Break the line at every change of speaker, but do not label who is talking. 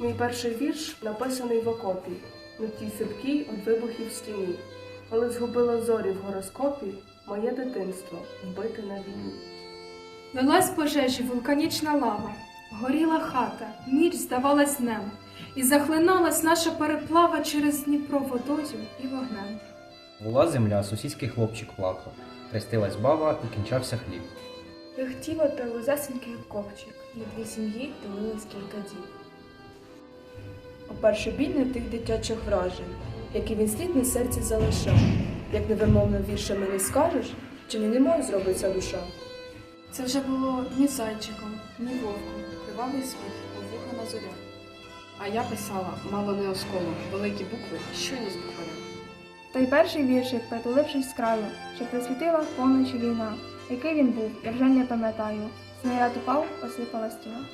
Мій перший вірш написаний в окопі, на тій сипкій від вибухів стіні. Коли згубило зорі в гороскопі, моє дитинство вбите на війні.
Лилась пожежі вулканічна лава, горіла хата, ніч здавалась днем, і захлиналась наша переплава через Дніпро водою і вогнем.
Була земля, сусідський хлопчик плакав, хрестилась баба і кінчався хліб.
Пихтіло та лозасенький копчик, і дві сім'ї дивились кілька діб.
О перший біль не тих дитячих вражень, які він слід на серці залишав. Як невимовно віршами не скажеш, чи не немов зробиться душа.
Це вже було ні зайчиком, ні вовком, кривавий світ, вуха на зоря. А я писала, мало не осколом, великі букви, щойно з букваря.
Той перший віршик, притулившись з краю, що присвітила в війна. Який він був, я вже не пам'ятаю. Снаряд упав, посипала стіна.